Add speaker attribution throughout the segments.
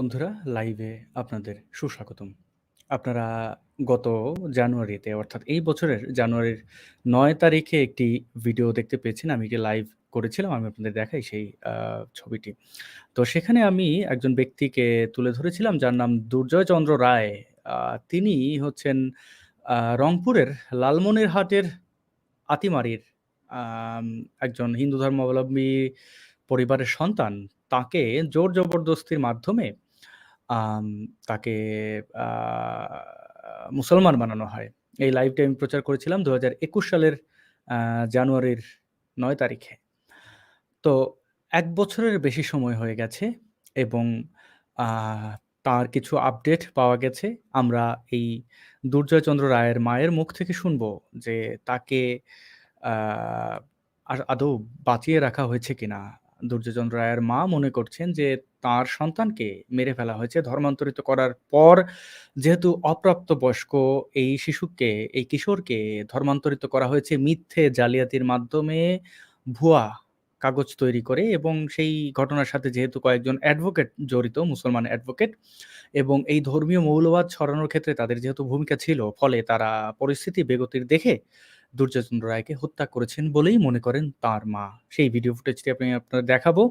Speaker 1: বন্ধুরা লাইভে আপনাদের সুস্বাগতম। আপনারা গত জানুয়ারিতে, অর্থাৎ এই বছরের জানুয়ারির নয় তারিখে একটি ভিডিও দেখতে পেয়েছেন। আমি একটি লাইভ করেছিলাম। আমি আপনাদের দেখাই সেই ছবিটি। তো সেখানে আমি একজন ব্যক্তিকে তুলে ধরেছিলাম, যার নাম দুর্জয় চন্দ্র রায়। তিনি হচ্ছেন রংপুরের লালমনিরহাটের আতিমারির একজন হিন্দু ধর্মাবলম্বী পরিবারের সন্তান। তাকে জোর জবরদস্তির মাধ্যমে তাকে মুসলমান বানানো হয়। এই লাইভটি আমি প্রচার করেছিলাম ২০২১ সালের জানুয়ারির নয় তারিখে। তো এক বছরের বেশি সময় হয়ে গেছে এবং তার কিছু আপডেট পাওয়া গেছে। আমরা এই দুর্জয় চন্দ্র রায়ের মায়ের মুখ থেকে শুনব যে তাকে আদৌ বাঁচিয়ে রাখা হয়েছে কিনা? দুর্জয় চন্দ্র রায়ের মা মনে করছেন যে তার সন্তানকে মেরে ফেলা হয়েছে। ধর্মান্তরিত করার পর যেহেতু অপ্রাপ্তবয়স্ক এই শিশুকে, এই কিশোরকে ধর্মান্তরিত করা হয়েছে মিথ্যে জালিয়াতির মাধ্যমে ভুয়া কাগজ তৈরি করে এবং সেই ঘটনার সাথে যেহেতু কয়েকজন অ্যাডভোকেট জড়িত, মুসলমান অ্যাডভোকেট এবং এই ধর্মীয় মৌলবাদ ছড়ানোর ক্ষেত্রে তাদের যেহেতু ভূমিকা ছিল, ফলে তারা পরিস্থিতি বেগতির দেখে দুর্জয় চন্দ্র রায়কে হত্যা করেছেন বলেই মনে করেন তার মা। সেই ভিডিও ফুটেজটি আমি আপনাদের দেখাবো।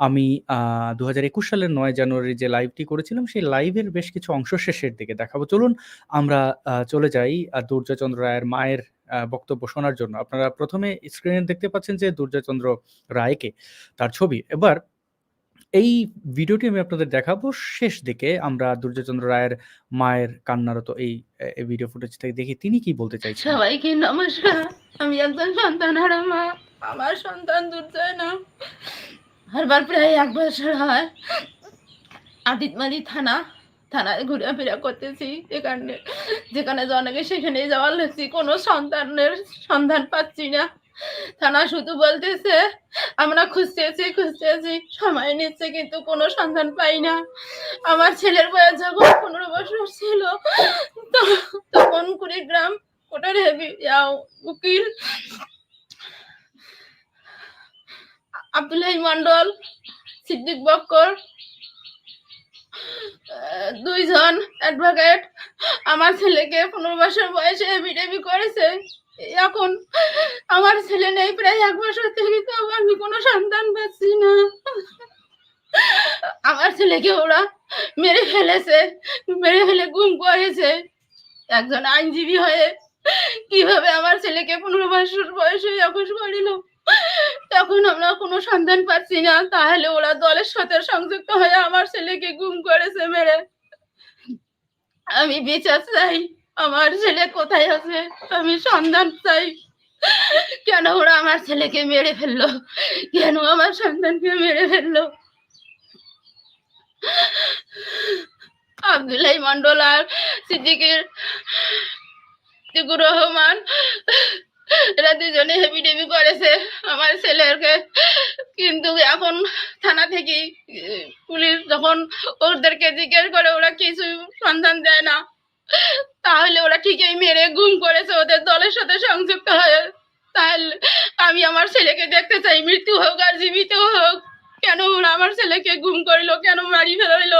Speaker 1: আমি আ ২০২১ সালের নয় জানুয়ারি যে লাইভটি করেছিলাম, সেই লাইভের বেশ কিছু অংশ শেষের দিকে দেখাবো। চলুন আমরা চলে যাই দুর্জয় রায়ের মায়ের বক্তব্য শোনার জন্য। আপনারা প্রথমে স্ক্রিনে দেখতে পাচ্ছেন যে দুর্যচন্দ্র রায়কে, তার ছবি। এবার এই ভিডিওটি আমি আপনাদের দেখাবো। শেষ দিকে আমরা দুর্যচন্দ্র রায়ের মায়ের কান্নারত এই ভিডিও এই থেকে দেখি তিনি কি বলতে চাইছেন।
Speaker 2: সবাইকে নমস্কার। আমি একজন সন্তানহারা মা। আমার সন্তান দুর্জয় নাম। হারবার প্রায় ১ বছর হয়। আদিতমারি থানা, থানায় ঘোরাফেরা করতেছি। এখানে যেখানে জনকে সেখানেই যাওয়ার লাগছি। কোনো সন্তানের সন্ধান পাচ্ছি না। থানা শুধু বলতেছে, আমরা খুঁজতেছি, খুঁজতেছি। সময় নিচ্ছে কিন্তু কোনো সন্ধান পাই না। আমার ছেলের বয়স যখন ১৫ বছর ছিল তখন কুড়িগ্রাম কোটার উকিল আব্দুল হাই মন্ডল, সিদ্দিক বক্কর ২ অ্যাডভোকেট আমার ছেলেকে ১৫ বছর বয়সে এফিডেভি করেছে। এখন আমার ছেলে নেই, প্রায় ১ বছর থেকে তো আমি কোনো সন্তান পাচ্ছি না। আমার ছেলেকে ওরা মেরে ফেলেছে। মেরে ফেলে গুম করেছে। একজন আইনজীবী হয়ে কীভাবে আমার ছেলেকে ১৫ বছর বয়সে অকুশ করিল। তখন আমরা কোনো সন্ধান পাচ্ছি না। তাহলে ওরা দলের সাথে সংযুক্ত হয়ে আমার ছেলেকে গুম করেছে মেরে। আমি বিচার চাই। আমার ছেলে কোথায় আছে? আমি সন্ধান চাই। কেন ওরা আমার ছেলেকে মেরে ফেলল? কেন আমার সন্তানকে মেরে ফেলল? আব্দুল হাই মন্ডল আর সিদ্দিকের রহমান, এরা দুজনে হেভি হেভিডেভি করেছে আমার ছেলেকে। কিন্তু এখন থানা থেকেই ই পুলিশ যখন ওদেরকে জিজ্ঞেস করে, ওরা কিছু সন্ধান দেয় না। তাহলে ওরা ঠিকই মেরে গুম করেছে ওদের দলের সাথে সংযুক্ত হয়ে। তাহলে আমি আমার ছেলেকে দেখতে চাই, মৃত্যু হোক আর জীবিত হোক। কেন ওরা আমার ছেলেকে গুম করিল? কেন মারি ফেলাইল?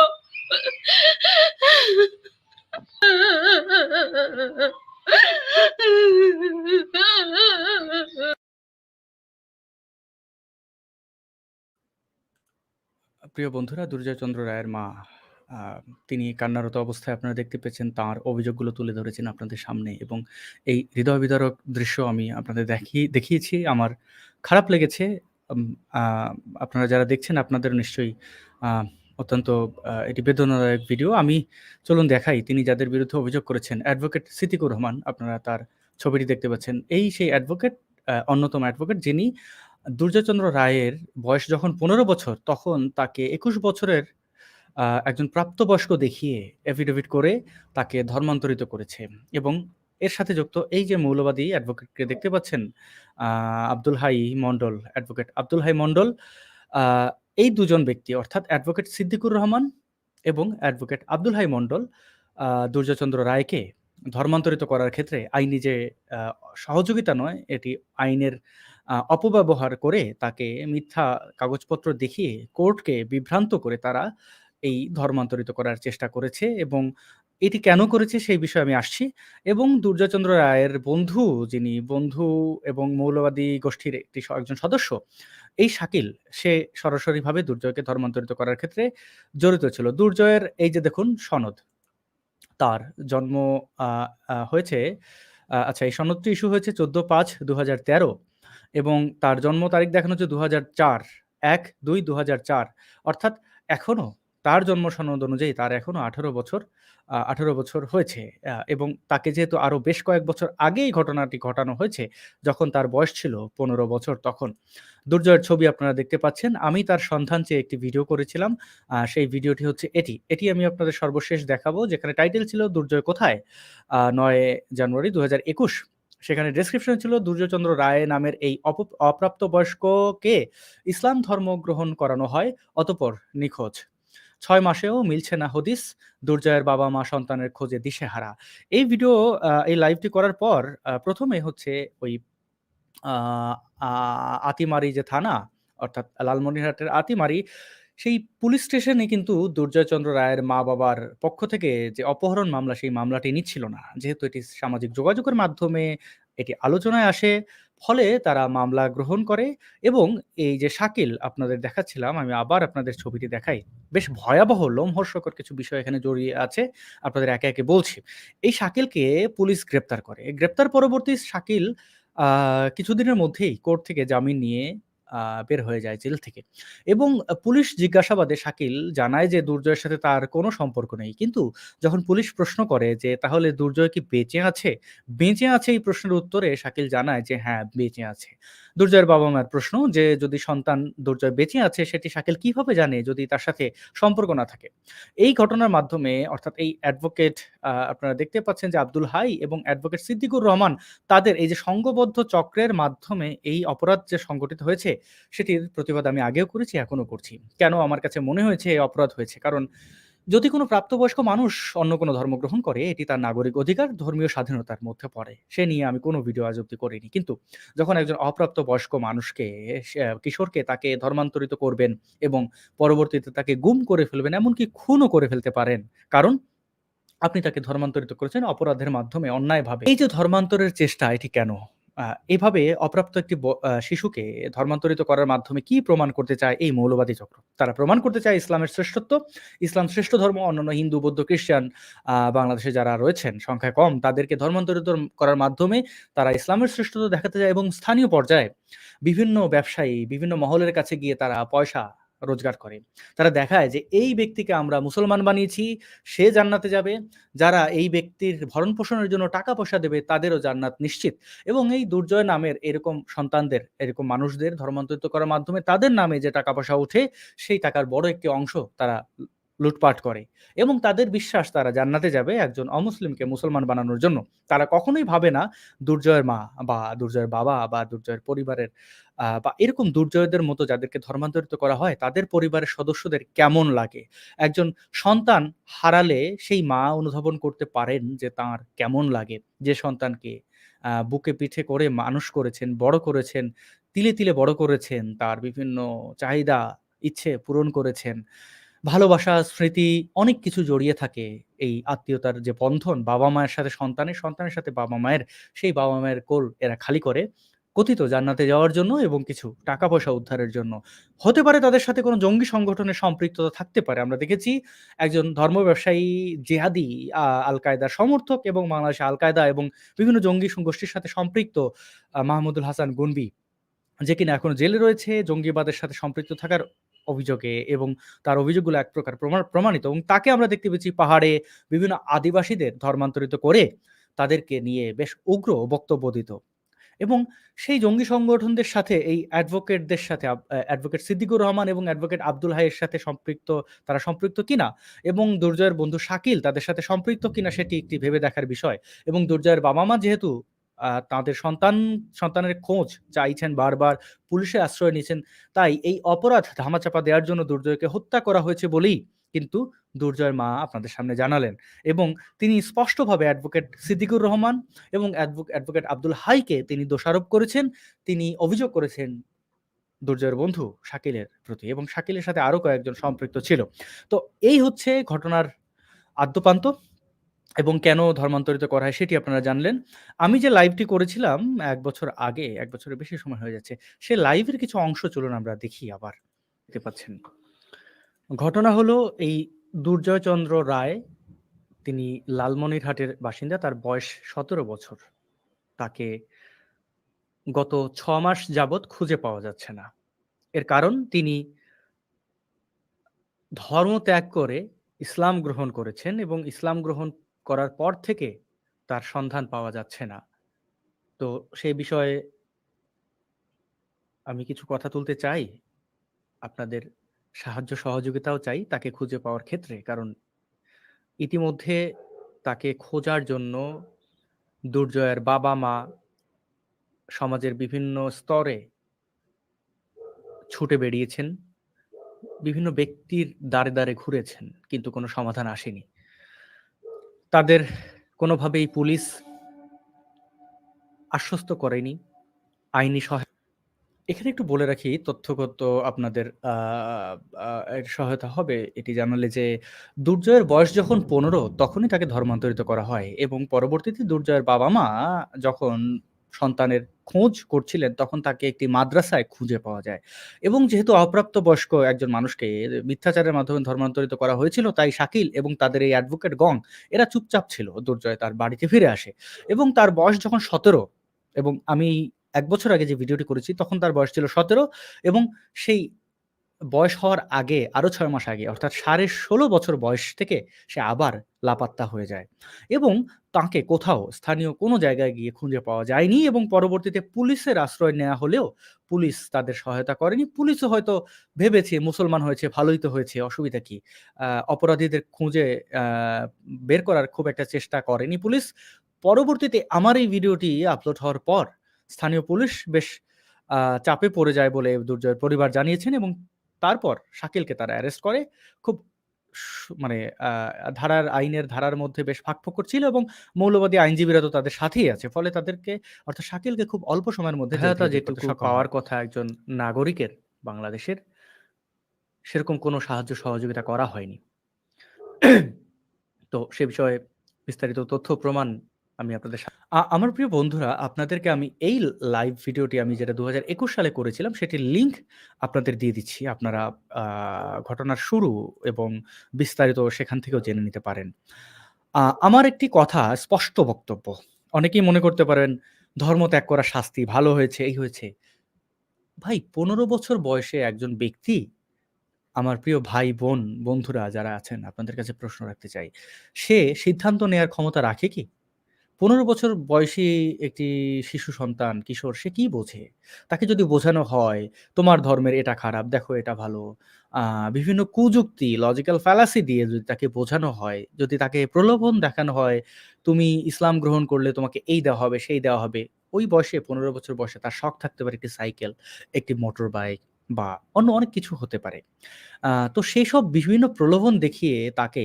Speaker 1: প্রিয় বন্ধুরা দুর্জয়চন্দ্র রায়ের মা তিনি কান্নারত অবস্থায় আপনারা দেখতে পেয়েছেন, তাঁর অভিযোগগুলো তুলে ধরেছেন আপনাদের সামনে এবং এই হৃদয় বিদারক দৃশ্য আমি আপনাদের দেখি, দেখিয়েছি। আমার খারাপ লেগেছে। আপনারা যারা দেখছেন আপনাদের নিশ্চয়ই অত্যন্ত এটি বেদনাদায়ক ভিডিও। আমি চলুন দেখাই, তিনি যাদের বিরুদ্ধে অভিযোগ করেছেন। অ্যাডভোকেট সিদ্দিকুর রহমান, আপনারা তার ছবিটি দেখতে পাচ্ছেন। এই সেই অ্যাডভোকেট অন্যতম অ্যাডভোকেট যিনি দুর্জয় চন্দ্র রায়ের বয়স যখন ১৫ বছর, তখন তাকে ২১ বছরের একজন প্রাপ্তবয়স্ক দেখিয়ে এফিডেভিট করে তাকে ধর্মান্তরিত করেছে। এবং এর সাথে যুক্ত এই যে মৌলবাদী অ্যাডভোকেটকে দেখতে পাচ্ছেন আব্দুল হাই মন্ডল, অ্যাডভোকেট আব্দুল হাই মন্ডল এই দুজন ব্যক্তি অর্থাৎ অ্যাডভোকেট সিদ্দিকুর রহমান এবং অ্যাডভোকেট আব্দুল হাই মন্ডল আ দুর্জয় চন্দ্র রায়কে ধর্মান্তরিত করার ক্ষেত্রে আইনি যে সহযোগিতা নয়, এটি আইনের অপব্যবহার করে তাকে মিথ্যা কাগজপত্র দেখিয়ে কোর্টকে বিভ্রান্ত করে তারা এই ধর্মান্তরিত করার চেষ্টা করেছে এবং এটি কেন করেছে সেই বিষয়ে আমি আসছি এবং দুর্জয়চন্দ্র রায়ের বন্ধু যিনি বন্ধু এবং মৌলবাদী গোষ্ঠীর একটি একজন সদস্য, এই শাকিল সে সরাসরিভাবে দুর্জয়কে ধর্মান্তরিত করার ক্ষেত্রে জড়িত ছিল। দুর্জয়ের এই যে দেখুন সনদ। তার জন্ম হয়েছে আচ্ছা এই সনদটি ইস্যু হয়েছে ১৪/৫/২০১৩ এবং তার জন্ম তারিখ দেখানো হচ্ছে ২০০৪ ১-২-২০০৪ অর্থাৎ এখনও তার জন্ম সনদ অনুযায়ী তার এখনও ১৮ বছর আ ১৮ বছর হয়েছে। এবং তাকে যেহেতু আরও বেশ কয়েক বছর আগেই ঘটনাটি ঘটানো হয়েছে, যখন তার বয়স ছিল ১৫ বছর তখন। দুর্জয়ের ছবি আপনারা দেখতে পাচ্ছেন। আমি তার সন্ধান চেয়ে একটি ভিডিও করেছিলাম। সেই ভিডিওটি হচ্ছে এটি। এটি আমি আপনাদের সর্বশেষ দেখাবো যেখানে টাইটেল ছিল 'দুর্জয় কোথায়?' ৯ জানুয়ারি ২০২১ সেখানে ডেসক্রিপশন ছিল 'দুর্জয়চন্দ্র রায় নামের এই অপ অপ্রাপ্তবয়স্ককে ইসলাম ধর্ম গ্রহণ করানো হয়, অতঃপর নিখোঁজ। ৬ মাসেও মিলছে না হদিস, দুর্জয়ের বাবা-মা সন্তানের খোঁজে দিশেহারা।' এই ভিডিও এই লাইভটি করার পর প্রথমে হচ্ছে ওই আতিমারি যে থানা, অর্থাৎ লালমনিরহাটের আতিমারি, সেই পুলিশ স্টেশনে কিন্তু দুর্জয়চন্দ্র রায়ের মা-বাবার পক্ষ থেকে যে অপহরণ মামলা, সেই মামলাটি নিচ্ছিল না। যেহেতু এটি সামাজিক যোগাযোগের মাধ্যমে এটি আলোচনায় আসে, ফলে তারা মামলা গ্রহণ করে এবং এই যে শাকিল আপনাদের দেখাচ্ছিলাম, আমি আবার আপনাদের ছবিটি দেখাই। বেশ ভয়াবহ লোমহর্ষকর কিছু বিষয় এখানে জড়িয়ে আছে। আপনাদের একে, একে বলছি। এই শাকিলকে পুলিশ গ্রেপ্তার করে। গ্রেপ্তার পরবর্তী শাকিল কিছুদিনের মধ্যেই কোর্ট থেকে জামিন নিয়ে বের হয়ে যায় জেল থেকে এবং পুলিশ জিজ্ঞাসাবাদে শাকিল জানায় যে দুর্জয়ের সাথে তার কোনো সম্পর্ক নেই। কিন্তু যখন পুলিশ প্রশ্ন করে যে, "তাহলে দুর্জয় কি বেঁচে আছে?" বেঁচে আছে এই প্রশ্নের উত্তরে শাকিল জানায় যে, "হ্যাঁ, বেঁচে আছে।" দুর্জয়ের বাবা-মার প্রশ্ন যে, যদি সন্তান দুর্জয় বেঁচে আছে সেটি শাকিল কীভাবে জানে যদি তার সাথে সম্পর্ক না থাকে? এই ঘটনার মাধ্যমে অর্থাৎ এই অ্যাডভোকেট আপনারা দেখতে পাচ্ছেন যে আব্দুল হাই এবং অ্যাডভোকেট সিদ্দিকুর রহমান তাদের এই যে সংঘবদ্ধ চক্রের মাধ্যমে এই অপরাধ যে সংগঠিত হয়েছে, সেটির প্রতিবাদ আমি আগেও করেছি, এখনও করছি। কেন আমার কাছে মনে হয়েছে এই অপরাধ হয়েছে? কারণ যদি কোনো প্রাপ্তবয়স্ক মানুষ অন্য কোনো ধর্ম গ্রহণ করে, এটি তার নাগরিক অধিকার, ধর্মীয় স্বাধীনতার মধ্যে পড়ে। সে নিয়ে আমি কোনো ভিডিও আজ অব্দি করিনি। কিন্তু যখন একজন অপ্রাপ্তবয়স্ক মানুষকে সে কিশোরকে তাকে ধর্মান্তরিত করবেন এবং পরবর্তীতে তাকে গুম করে ফেলবেন, এমনকি খুনও করে ফেলতে পারেন। কারণ আপনি তাকে ধর্মান্তরিত করেছেন অপরাধের মাধ্যমে, অন্যায়ভাবে। এই যে ধর্মান্তরের চেষ্টা, এটি কেন? এভাবে অপ্রাপ্ত একটি শিশুকে ধর্মান্তরিত করার মাধ্যমে কি প্রমাণ করতে চায় এই মৌলবাদী চক্র? তারা প্রমাণ করতে চায় ইসলামের শ্রেষ্ঠত্ব। ইসলাম শ্রেষ্ঠ ধর্ম, অন্যান্য হিন্দু, বৌদ্ধ, খ্রিস্টান বাংলাদেশে যারা রয়েছেন সংখ্যায় কম, তাদেরকে ধর্মান্তরিত করার মাধ্যমে তারা ইসলামের শ্রেষ্ঠত্ব দেখাতে চায় এবং স্থানীয় পর্যায়ে বিভিন্ন ব্যবসায়ী, বিভিন্ন মহলের কাছে গিয়ে তারা পয়সা রোজগার করে। তারা দেখায় যে এই ব্যক্তিকে আমরা মুসলমান বানিয়েছি, সে জান্নাতে যাবে। যারা এই ব্যক্তির ভরণ-পোষণের জন্য টাকা-পয়সা দেবে, তাদেরও জান্নাত নিশ্চিত। এবং এই দুর্জয় নামের এরকম সন্তানদের, এরকম মানুষদের ধর্মান্তরিত করার মাধ্যমে তাদের নামে যে টাকা-পয়সা উঠে সেই টাকার বড় একটি অংশ তারা লুটপাট করে এবং তাদের বিশ্বাস তারা জান্নাতে যাবে একজন অমুসলিমকে মুসলমান বানানোর জন্য। তারা কখনোই ভাবে না দুর্জয়ের মা বা দুর্জয়ের বাবা বা দুর্জয়ের পরিবারের বা এরকম দুর্জয়দের মতো যাদেরকে ধর্মান্তরিত করা হয়, তাদের পরিবারের সদস্যদের কেমন লাগে? একজন সন্তান হারালে সেই মা অনুধাবন করতে পারেন যে তাঁর কেমন লাগে। যে সন্তানকে বুকে পিঠে করে মানুষ করেছেন, বড় করেছেন, তিলে, তিলে বড় করেছেন, তার বিভিন্ন চাহিদা, ইচ্ছে পূরণ করেছেন। ভালোবাসা, স্মৃতি অনেক কিছু জড়িয়ে থাকে এই আত্মীয়তার যে বন্ধন বাবা-মায়ের সাথে সন্তানের, সন্তানের সাথে বাবা-মায়ের, সেই বাবা-মায়ের কোল এরা খালি করে কথিত জান্নাতে যাওয়ার জন্য এবং কিছু টাকা-পয়সা উদ্ধারের জন্য। হতে পারে তাদের সাথে কোনো জঙ্গি সংগঠনের সম্পৃক্ততা থাকতে পারে। আমরা দেখেছি একজন ধর্ম ব্যবসায়ী জেহাদি আল-কায়েদার সমর্থক এবং বাংলাদেশে আল-কায়েদা এবং বিভিন্ন জঙ্গি গোষ্ঠীর সাথে সম্পৃক্ত মাহমুদুল হাসান গনবি, যে কিনা এখনও জেলে রয়েছে জঙ্গিবাদের সাথে সম্পৃক্ত থাকার অভিযোগে এবং তার অভিযোগগুলো এক প্রকার প্রমাণিত এবং তাকে আমরা দেখতে পেয়েছি পাহাড়ে বিভিন্ন আদিবাসীদের ধর্মান্তরিত করে তাদেরকে নিয়ে বেশ উগ্র বক্তব্য দিত। এবং সেই জঙ্গি সংগঠনদের সাথে, এই অ্যাডভোকেটদের সাথে অ্যাডভোকেট সিদ্দিকুর রহমান এবং অ্যাডভোকেট আব্দুল হাইয়ের সাথে সম্পৃক্ত, তারা সম্পৃক্ত কিনা এবং দুর্জয়ের বন্ধু শাকিল তাদের সাথে সম্পৃক্ত কিনা সেটি একটি ভেবে দেখার বিষয়। এবং দুর্জয়ের বাবা-মা যেহেতু আ তাদের সন্তান সন্তানের খোঁজ চাইছেন বারবার, পুলিশের আশ্রয় নিয়েছেন, তাই এই অপরাধ ধামাচাপা দেওয়ার জন্য দুর্জয়কে হত্যা করা হয়েছে বলেই কিন্তু দুর্জয়ের মা আপনাদের সামনে জানালেন এবং তিনি স্পষ্টভাবে অ্যাডভোকেট সিদ্দিকুর রহমান এবং অ্যাডভো অ্যাডভোকেট আব্দুল হাইকে তিনি দোষারোপ করেছেন। তিনি অভিযোগ করেছেন দুর্জয়ের বন্ধু শাকিলের প্রতি এবং শাকিলের সাথে আরও কয়েকজন সম্পৃক্ত ছিল। তো এই হচ্ছে ঘটনার আদ্যোপান্ত এবং কেন ধর্মান্তরিত করা হয় সেটি আপনারা জানলেন। আমি যে লাইভটি করেছিলাম এক বছর আগে, এক বছরের বেশি সময় হয়ে যাচ্ছে। সে লাইভের কিছু অংশ চলুন আমরা দেখি আবার। দেখতে পাচ্ছেন। ঘটনা হলো এই দুর্জয় চন্দ্র রায় তিনি লালমনিরহাটের বাসিন্দা। তার বয়স ১৭ বছর। তাকে গত ৬ মাস যাবৎ খুঁজে পাওয়া যাচ্ছে না। এর কারণ তিনি ধর্ম ত্যাগ করে ইসলাম গ্রহণ করেছেন এবং ইসলাম গ্রহণ করার পর থেকে তার সন্ধান পাওয়া যাচ্ছে না। তো সেই বিষয়ে আমি কিছু কথা তুলতে চাই। আপনাদের সাহায্য সহযোগিতাও চাই তাকে খুঁজে পাওয়ার ক্ষেত্রে। কারণ ইতিমধ্যে তাকে খোঁজার জন্য দুর্জয়ের বাবা-মা সমাজের বিভিন্ন স্তরে ছুটে বেরিয়েছেন। বিভিন্ন ব্যক্তির দ্বারে, দ্বারে ঘুরেছেন। কিন্তু কোনো সমাধান আসেনি। তাদের কোনোভাবেই পুলিশ আশ্বস্ত করেনি। আইনি সহায়তা এখানে একটু বলে রাখি, তথ্যগত আপনাদের সহায়তা হবে এটি জানালে যে দুর্জয়ের বয়স যখন ১৫ তখনই তাকে ধর্মান্তরিত করা হয় এবং পরবর্তীতে দুর্জয়ের বাবা-মা যখন সন্তানের খোঁজ করছিলেন, তখন তাকে একটি মাদ্রাসায় খুঁজে পাওয়া যায়। এবং যেহেতু অপ্রাপ্ত বয়স্ক একজন মানুষকে মিথ্যাচারের মাধ্যমে ধর্মান্তরিত করা হয়েছিল, তাই শাকিল এবং তাদের এই অ্যাডভোকেট গং, এরা চুপচাপ ছিল। দুর্জয় তার বাড়িতে ফিরে আসে এবং তার বয়স যখন ১৭ এবং আমি এক বছর আগে যে ভিডিওটি করেছি, তখন তার বয়স ছিল ১৭ এবং সেই বয়স হওয়ার আগে আরও ছয় মাস আগে অর্থাৎ ১৬.৫ বছর বয়স থেকে সে আবার লাপাত্তা হয়ে যায় এবং তাকে কোথাও স্থানীয় কোনো জায়গায় গিয়ে খুঁজে পাওয়া যায়নি এবং পরবর্তীতে পুলিশের আশ্রয় নেওয়া হলেও পুলিশ তাদের সহায়তা করেনি। পুলিশও হয়তো ভেবেছে মুসলমান হয়েছে, ভালোই তো হয়েছে, অসুবিধা কি? অপরাধীদের খুঁজে বের করার খুব একটা চেষ্টা করেনি পুলিশ। পরবর্তীতে আমার এই ভিডিওটি আপলোড হওয়ার পর স্থানীয় পুলিশ বেশ চাপে পড়ে যায় বলে দুর্জয়ের পরিবার জানিয়েছেন এবং তারপর শাকিলকে তারা অ্যারেস্ট করে। খুব মানে ধারার আইনের ধারার মধ্যে বেশ ফাঁকফোকর ছিল এবং মৌলবাদী আইনজীবীরা তো তাদের সাথেই আছে। ফলে তাদেরকে অর্থাৎ শাকিলকে খুব অল্প সময়ের মধ্যে
Speaker 3: যেটুকু পাওয়ার
Speaker 1: কথা একজন নাগরিকের বাংলাদেশের সেরকম কোনো সাহায্য সহযোগিতা করা হয়নি। তো সে বিষয়ে বিস্তারিত তথ্য প্রমাণ আমি আপনাদের আমার প্রিয় বন্ধুরা আপনাদেরকে আমি এই লাইভ ভিডিওটি আমি যেটা ২০২১ সালে করেছিলাম সেটির লিঙ্ক আপনাদের দিয়ে দিচ্ছি। আপনারা ঘটনার শুরু এবং বিস্তারিত সেখান থেকেও জেনে নিতে পারেন। আমার একটি কথা স্পষ্ট বক্তব্য। অনেকেই মনে করতে পারেন ধর্ম ত্যাগ করা শাস্তি, ভালো হয়েছে, এই হয়েছে। ভাই ১৫ বছর বয়সে একজন ব্যক্তি আমার প্রিয় ভাই-বোন, বন্ধুরা যারা আছেন আপনাদের কাছে প্রশ্ন রাখতে চাই। সে সিদ্ধান্ত নেয়ার ক্ষমতা রাখে কি? ১৫ বছর বয়সী একটি শিশু সন্তান, কিশোর সে কি বোঝে? তাকে যদি বোঝানো হয়, তোমার ধর্মের এটা খারাপ, দেখো এটা ভালো। বিভিন্ন কুযুক্তি, লজিক্যাল ফ্যালাসি দিয়ে যদি তাকে বোঝানো হয়, যদি তাকে প্রলোভন দেখানো হয়, তুমি ইসলাম গ্রহণ করলে তোমাকে এই দেওয়া হবে, সেই দেওয়া হবে। ওই বয়সে ১৫ বছর বয়সে তার শখ থাকতে পারে একটি সাইকেল, একটি মোটর বাইক বা অন্য অনেক কিছু হতে পারে। তো সেসব বিভিন্ন প্রলোভন দেখিয়ে তাকে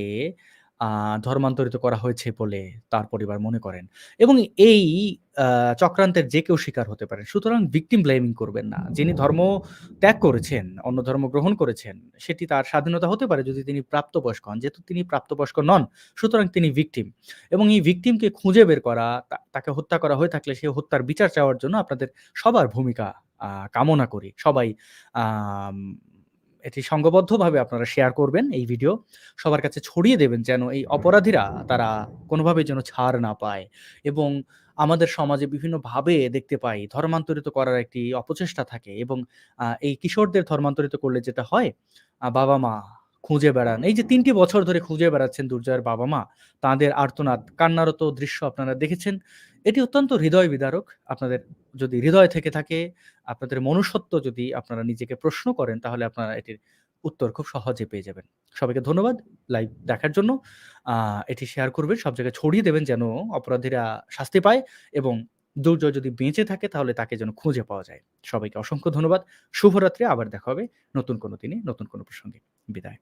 Speaker 1: ধর্মান্তরিত করা হয়েছে বলে তার পরিবার মনে করেন এবং এই চক্রান্তের যে কেউ শিকার হতে পারেন। সুতরাং ভিকটিম ব্লেমিং করবেন না। যিনি ধর্ম ত্যাগ করেছেন, অন্য ধর্ম গ্রহণ করেছেন, সেটি তার স্বাধীনতা হতে পারে যদি তিনি প্রাপ্তবয়স্ক হন। যেহেতু তিনি প্রাপ্তবয়স্ক নন, সুতরাং তিনি ভিকটিম এবং এই ভিকটিমকে খুঁজে বের করা, তাকে হত্যা করা হয়ে থাকলে সে হত্যার বিচার চাওয়ার জন্য আপনাদের সবার ভূমিকা কামনা করি। সবাই এটি সংঘবদ্ধভাবে আপনারা শেয়ার করবেন এই ভিডিও। সবার কাছে ছড়িয়ে দেবেন যেন এই অপরাধীরা তারা কোনোভাবে যেন ছাড় না পায় এবং আমাদের সমাজে বিভিন্নভাবে দেখতে পাই ধর্মান্তরিত করার একটি অপচেষ্টা থাকে এবং এই কিশোরদের ধর্মান্তরিত করলে যেটা হয়, বাবা-মা খুঁজে বেড়ান। এই যে তিনটি বছর ধরে খুঁজে বেড়াচ্ছেন দুর্জয়ের বাবা-মা, তাঁদের আর্তনাদ, কান্নারত দৃশ্য আপনারা দেখেছেন। এটি অত্যন্ত হৃদয় বিদারক। আপনাদের যদি হৃদয় থেকে থাকে, আপনাদের মনুষ্যত্ব যদি আপনারা নিজেকে প্রশ্ন করেন তাহলে আপনারা এটির উত্তর খুব সহজে পেয়ে যাবেন। সবাইকে ধন্যবাদ লাইভ দেখার জন্য। এটি শেয়ার করবেন, সব জায়গায় ছড়িয়ে দেবেন যেন অপরাধীরা শাস্তি পায় এবং দুর্জয় যদি বেঁচে থাকে তাহলে তাকে যেন খুঁজে পাওয়া যায়। সবাইকে অসংখ্য ধন্যবাদ। শুভরাত্রি। আবার দেখা হবে নতুন কোনো দিনে, নতুন কোনো প্রসঙ্গে। বিদায়।